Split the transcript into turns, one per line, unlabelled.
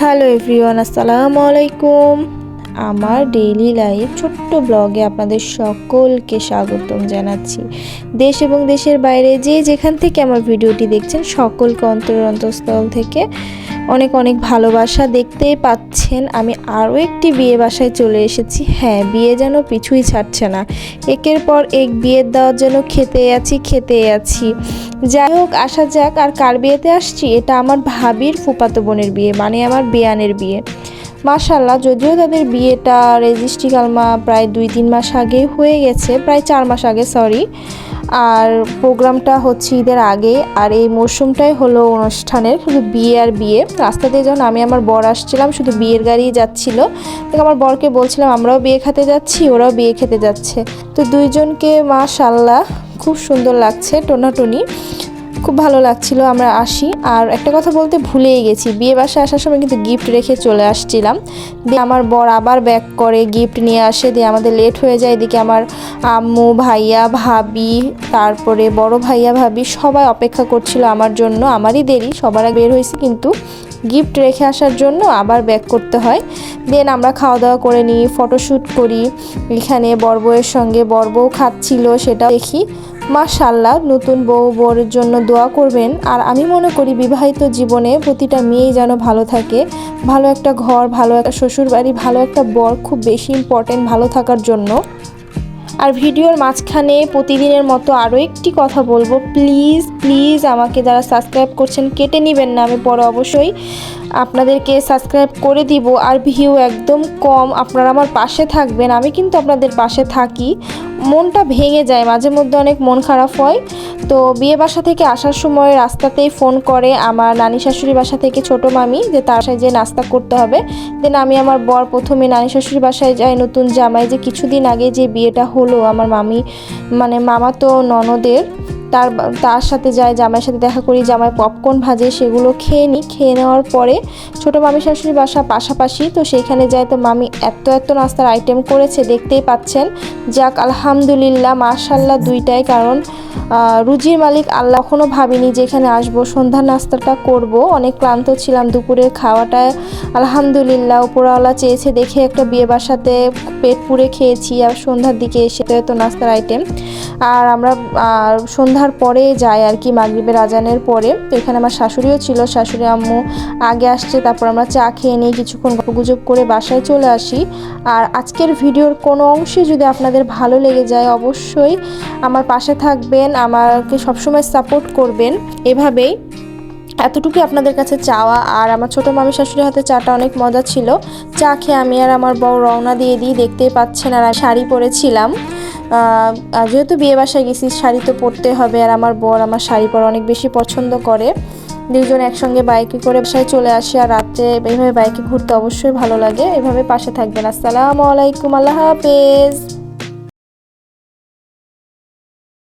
Hello everyone, আসসালামু আলাইকুম। আমার ডেইলি লাইফ ছোট্ট ব্লগে আপনাদের সকলকে স্বাগতম জানাচ্ছি। দেশ এবং দেশের বাইরে যে যেখান থেকে আমার ভিডিওটি দেখছেন, সকলকে অন্তর অন্তঃস্থল থেকে অনেক অনেক ভালোবাসা দেখতেই পাচ্ছেন। আমি আরও একটি বিয়ে বাসায় চলে এসেছি। হ্যাঁ বিয়ে যেন পিছুই ছাড়ছে না। একের পর এক বিয়ের দেওয়ার জন্য খেতে আছি খেতে আছি। যাই হোক, আসা যাক, আর কার বিয়েতে আসছি? এটা আমার ভাবির ফুপাতো বোনের বিয়ে মানে আমার বিয়ানের বিয়ে। মাশাল্লাহ যদিও তাদের বিয়েটা রেজিস্ট্রি কালমা প্রায় দুই তিন মাস আগে হয়ে গেছে, প্রায় চার মাস আগে, সরি। আর প্রোগ্রামটা হচ্ছে ঈদের আগে, আর এই মরশুমটাই হলো অনুষ্ঠানের শুধু বিয়ে আর বিয়ে। রাস্তা দিয়ে যখন আমি আমার বর আসছিলাম, শুধু বিয়ের গাড়ি যাচ্ছিল। তো আমার বরকে বলছিলাম, আমরাও বিয়ে খেতে যাচ্ছি, ওরাও বিয়ে খেতে যাচ্ছে। তো দুইজনকে মাশাল্লাহ খুব সুন্দর লাগছে টোনাটুনি। খুব ভালো লাগছিল, আমরা আসি। আর একটা কথা বলতে ভুলেই গেছি, বিয়ে বাসায় আসার সময় কিন্তু গিফট রেখে চলে আসছিলাম। দিয়ে আমার বর আবার ব্যাক করে গিফট নিয়ে আসে, দিয়ে আমাদের লেট হয়ে যায়, এদিকে আমার আম্মু, ভাইয়া, ভাবি, তারপরে বড় ভাইয়া, ভাবি সবাই অপেক্ষা করছিল আমার জন্য, আমারই দেরি, সবার বের হয়েছে কিন্তু গিফট রেখে আসার জন্য আবার ব্যাক করতে হয়। দেন আমরা খাওয়া দাওয়া করে নিই ফটোশ্যুট করি, এখানে বর বউয়ের সঙ্গে বর বউ খাচ্ছিল সেটা দেখি। মাশাল্লাহ নতুন বউ বরের জন্য দোয়া করবেন। আর আমি মনে করি বিবাহিত জীবনে প্রতিটা মেয়েই যেন ভালো থাকে। ভালো একটা ঘর, ভালো একটা শ্বশুরবাড়ি, ভালো একটা বর খুব বেশি ইম্পর্টেন্ট ভালো থাকার জন্য। আর ভিডিওর মাঝখানে প্রতিদিনের মতো আরও একটি কথা বলব। প্লিজ প্লিজ আমাকে যারা সাবস্ক্রাইব করছেন কেটে নেবেন না, আমি পরে অবশ্যই আপনাদেরকে সাবস্ক্রাইব করে দিব। আর ভিউ একদম কম, আপনারা আমার পাশে থাকবেন, আমি কিন্তু আপনাদের পাশে থাকি। মনটা ভেঙে যায়, মাঝে মধ্যে অনেক মন খারাপ হয়। তো বিয়ে বাসা থেকে আসার সময় রাস্তাতেই ফোন করে আমার নানি শাশুড়ি বাসা থেকে ছোট মামি, যে তার বাসায় যে নাস্তা করতে হবে। দেন আমি আমার বর প্রথমে নানি শাশুড়ি বাসায় যাই, নতুন জামাই যে কিছুদিন আগে যে বিয়েটা হলো আমার মামি মানে মামা তো ননদের, তার তার সাথে যায়, জামাইয়ের সাথে দেখা করি, জামাই পপকর্ন ভাজে, সেগুলো খেয়ে নিই। খেয়ে নেওয়ার পরে ছোটো মামি শাশুড়ি বাসা পাশাপাশি, তো সেইখানে যায়, তো মামি এত এত নাস্তার আইটেম করেছে, দেখতেই পাচ্ছেন। যাক, আলহামদুলিল্লাহ মাশাল্লাহ দুইটাই, কারণ রুজির মালিক আল্লাহ কখনো ভাবিনি যে এখানে আসব। সন্ধ্যার নাস্তাটা করব। অনেক ক্লান্ত ছিলাম দুপুরের খাওয়াটা আলহামদুলিল্লাহ, উপরওয়ালা চেয়েছে দেখে একটা বিয়ে বাসাতে পেট পুড়ে খেয়েছি আর সন্ধ্যার দিকে এসে তো নাস্তার আইটেম আর আমরা সন্ধ্যার পরে যাই আর কি, মাগরিবের আজানের পরে। তো এখানে আমার শাশুড়িও ছিল। শাশুড়ি, আম্মু আগে আসছে, তারপর আমরা চা খেয়ে নিই কিছুক্ষণ গুজব করে বাসায় চলে আসি। আর আজকের ভিডিওর কোনো অংশে যদি আপনাদের ভালো লেগে যায়, অবশ্যই আমার পাশে থাকবেন। আমাকে সবসময় সাপোর্ট করবেন। এভাবেই এতটুকুই আপনাদের কাছে চাওয়া। আর আমার ছোটো মামি শাশুড়ির হাতে চাটা অনেক মজা ছিল। চা খেয়ে আমি আর আমার বউ রওনা দিয়ে দিই, দেখতেই পাচ্ছেন আর শাড়ি পরেছিলাম। যেহেতু বিয়ে বাসায় গেছি, শাড়ি তো পরতে হবে। আর আমার বর আমার শাড়ি পরা অনেক বেশি পছন্দ করে। দুজন একসঙ্গে বাইকে করে বাসায় চলে আসে। আর রাত্রে এইভাবে বাইকে ঘুরতে অবশ্যই ভালো লাগে। এভাবে পাশে থাকবেন। আসসালামু আলাইকুম। আল্লাহ হাফেজ।